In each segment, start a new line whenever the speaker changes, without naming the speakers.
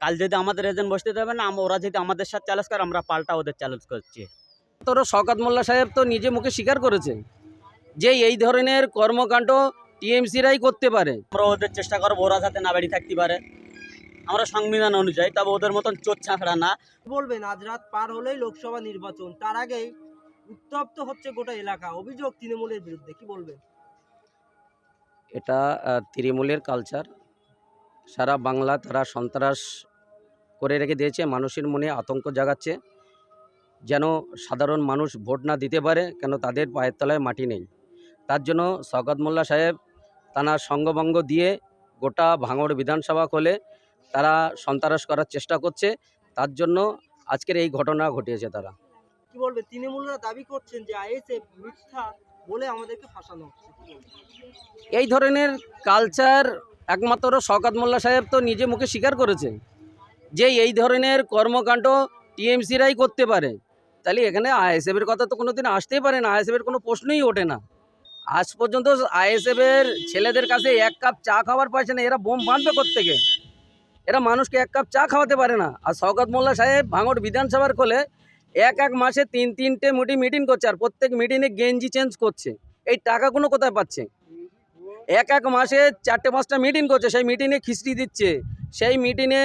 কাল যদি আমাদের এজেন্ট বসতে দেবে না ওরা যদি আমাদের সাথে চ্যালেঞ্জ করে আমরা পাল্টা ওদের চ্যালেঞ্জ করছি।
তোর শওকত মোল্লা সাহেব তো নিজে মুখে স্বীকার করেছে যে এই ধরনের কর্মকাণ্ড টিএমসিরাই করতে পারে।
আমরা ওদের চেষ্টা করব ওরা যাতে না বেরিয়ে থাকতে পারে। আমরা সংবিধান অনুযায়ী তবে ওদের মতন চোর ছাঁকড়া না।
বলবেন আজ রাত পার হলেই লোকসভা নির্বাচন তার আগেই উত্তপ্ত হচ্ছে গোটা এলাকা অভিযোগ তৃণমূলের বিরুদ্ধে কি বলবেন?
এটা তৃণমূলের কালচার সারা বাংলা তারা সন্ত্রাস করে রেখে দিয়েছে মানুষের মনে আতঙ্ক জাগাচ্ছে। যেন সাধারণ মানুষ ভোট না দিতে পারে কেন তাদের পায়ের তলায় মাটি নেই। তার জন্য শওকত মোল্লা সাহেব তানার সঙ্গভঙ্গ দিয়ে গোটা ভাঙড় বিধানসভা খোলে তারা সন্ত্রাস করার চেষ্টা করছে। তার জন্য আজকের এই ঘটনা ঘটিয়েছে তারা।
কি বলবেন তৃণমূলরা দাবি করছেন যে আইএসএফ মিথ্যা বলে আমাদেরকে ফাঁসানো?
এই ধরনের কালচার একমাত্র শওকত মোল্লা সাহেব তো নিজে মুখে স্বীকার করেছে। যে এই ধরনের কর্মকাণ্ড টিএমসিরাই করতে পারে। তাহলে এখানে আইএসএফের কথা তো কোনো দিন আসতেই পারে না, আইএসএফের কোনো প্রশ্নই ওঠে না। আজ পর্যন্ত আইএসএফের ছেলেদের কাছে এক কাপ চা খাওয়ার পয়সা না এরা বোম বাঁধবে থেকে এরা মানুষকে এক কাপ চা খাওয়াতে পারে না। আর শওকত মোল্লা সাহেব ভাঙড় বিধানসভার কোলে এক এক মাসে তিন তিনটে মুটি মিটিং করছে, আর প্রত্যেক মিটিংয়ে গেঞ্জি চেঞ্জ করছে। এই টাকাগুলো কোথায় পাচ্ছে? এক এক মাসে চারটে পাঁচটা মিটিং করছে, সেই মিটিংয়ে খিস্তি দিচ্ছে, সেই মিটিংয়ে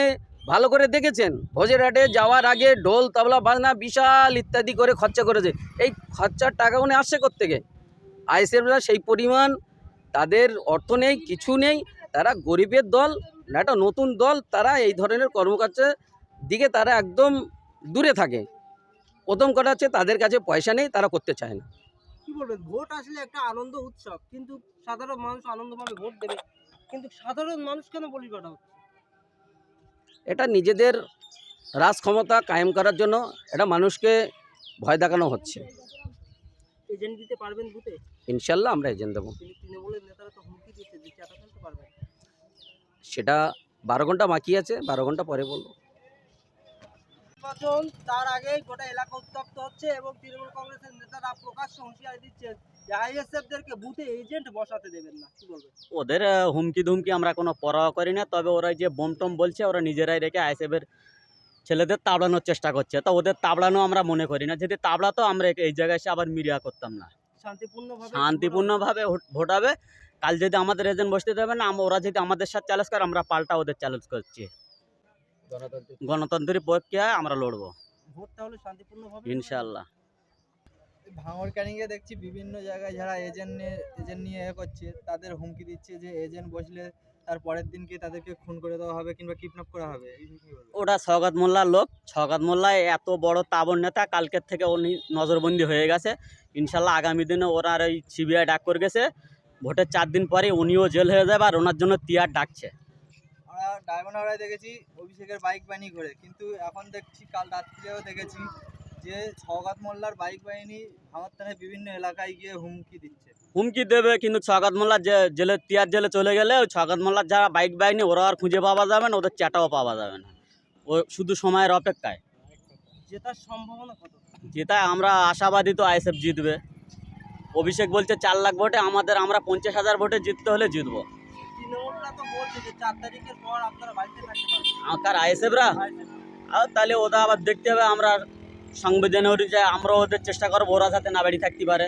ভালো করে দেখেছেন? ভোজেরহাটে যাওয়ার আগে ঢোল, তবলা, বাজনা, বিশাল ইত্যাদি করে খরচা করেছে। এই খরচার টাকাগুলো আসছে কোত্থেকে? আইসিএফরা সেই পরিমাণ, তাদের অর্থ নেই, কিছু নেই, তারা গরিবের দল একটা নতুন দল, তারা এই ধরনের কর্মকাণ্ডের দিকে তারা একদম দূরে থাকে। প্রথম কথা হচ্ছে তাদের কাছে পয়সা নেই, তারা করতে চায় না।
কি বলবেন? ভোট আসলে একটা আনন্দ উৎসব, কিন্তু সাধারণ মানুষ আনন্দভাবে ভোট দেবে। কিন্তু সাধারণ মানুষ কেন বলি করা হচ্ছে?
এটা নিজেদের রাজ ক্ষমতা কায়েম করার জন্য এটা মানুষকে ভয় দেখানো হচ্ছে।
এজেন্ট দিতে পারবেন বুথে?
ইনশাল্লাহ আমরা এজেন্ট দেবো।
তৃণমূলের নেতারা তো হুমকি দিচ্ছে যে চাটা ফেলতে পারবেন
সেটা বারো ঘণ্টা বাকি আছে বারো ঘণ্টা পরে বলব।
নির্বাচন তার আগেই গোটা এলাকা উত্তপ্ত হচ্ছে এবং তৃণমূল কংগ্রেসের নেতারা প্রকাশ্য হুঁশিয়ারি দিচ্ছেন। আইএসএফদেরকে বুথে এজেন্ট বসাতে দেবেন না কি বলবেন?
ওদের হুমকি ধুমকি আমরা কোনো পরোয়া করি না তবে ওরা যে বোম টোম বলছে ওরা নিজেরাই রেখে আইসেফের ছেলেদের তাবড়ানোর চেষ্টা করছে। তো ওদের তাবড়ানো আমরা মনে করি না যদি তাবড়াতো আমরা এই জায়গায় এসে আবার মিডিয়া করতাম না।
শান্তিপূর্ণভাবে
শান্তিপূর্ণভাবে ভোট- ভোট হবে। কাল যদি আমাদের এজেন্ট বসতে দেবে না ওরা যদি আমাদের সাথে চ্যালেঞ্জ করে আমরা পাল্টা ওদের চ্যালেঞ্জ করছি। গণতন্ত্রের প্রক্রিয়ায় আমরা লড়বো।
শান্তিপূর্ণভাবে
ইনশাল্লাহ
ভাঙড় ক্যানিংয়ে দেখছি বিভিন্ন জায়গায় যারা এজেন্ট নিয়ে এজেন্ট নিয়ে এ করছে তাদের হুমকি দিচ্ছে যে এজেন্ট বসলে তার পরের দিনকে তাদেরকে খুন করে দেওয়া হবে কিংবা কিডন্যাপ করা হবে?
ওটা সৌগত মোল্লার লোক। সৌগত মোল্লা এত বড় তাবর নেতা কালকের থেকে উনি নজরবন্দি হয়ে গেছে। ইনশাল্লাহ আগামী দিনে ওরা আর ওই সিবিআই ডাক করে গেছে। ভোটের চার দিন পরে উনিও জেল হয়ে যাবে আর ওনার জন্য তিয়ার ডাকছে।
আমরা ডায়মন্ড হাওড়ায় দেখেছি অভিষেকের বাইক বাহিনী করে। কিন্তু এখন দেখছি কাল রাত্রিরেও দেখেছি যে সৌগাত মোল্লার বাইক বাহিনী ভাঙর বিভিন্ন এলাকায় গিয়ে হুমকি দিচ্ছে।
হুমকি দেবে কিন্তু সৌগত মোল্লার যে জেলে তিয়ার জেলে চলে গেলে ওই সৌগত মোল্লার যারা বাইক বাহিনী ওরা আর খুঁজে পাওয়া যাবে না ওদের চাটাও পাওয়া যাবে না। ও শুধু সময়ের অপেক্ষায়।
জেতার সম্ভাবনা কত?
যেটা আমরা আশাবাদী তো আইএসএফ জিতবে। অভিষেক বলছে চার লাখ ভোটে আমাদের আমরা পঞ্চাশ হাজার ভোটে জিততে হলে জিতবো। আর আইএসএফরা আর তাহলে ওটা আবার দেখতে হবে আমরা সংবিধান অনুযায়ী আমরা ওদের চেষ্টা করব ওরা যাতে না বাড়ি থাকতে পারে।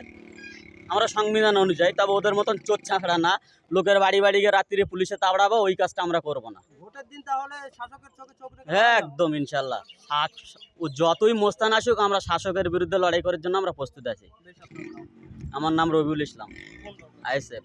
আমরা সংবিধান অনুযায়ী তবে ওদের মতন চোর ছাঁকড়া না। লোকের বাড়ি বাড়ি গিয়ে রাত্রিরে পুলিশে তাবড়াবো ওই কাজটা আমরা করব না। হ্যাঁ একদম ইনশাল্লাহ যতই মোস্তান আসুক আমরা শাসকের বিরুদ্ধে লড়াই করার জন্য আমরা প্রস্তুত আছি। আমার নাম রবিউল ইসলাম? আইএসএফ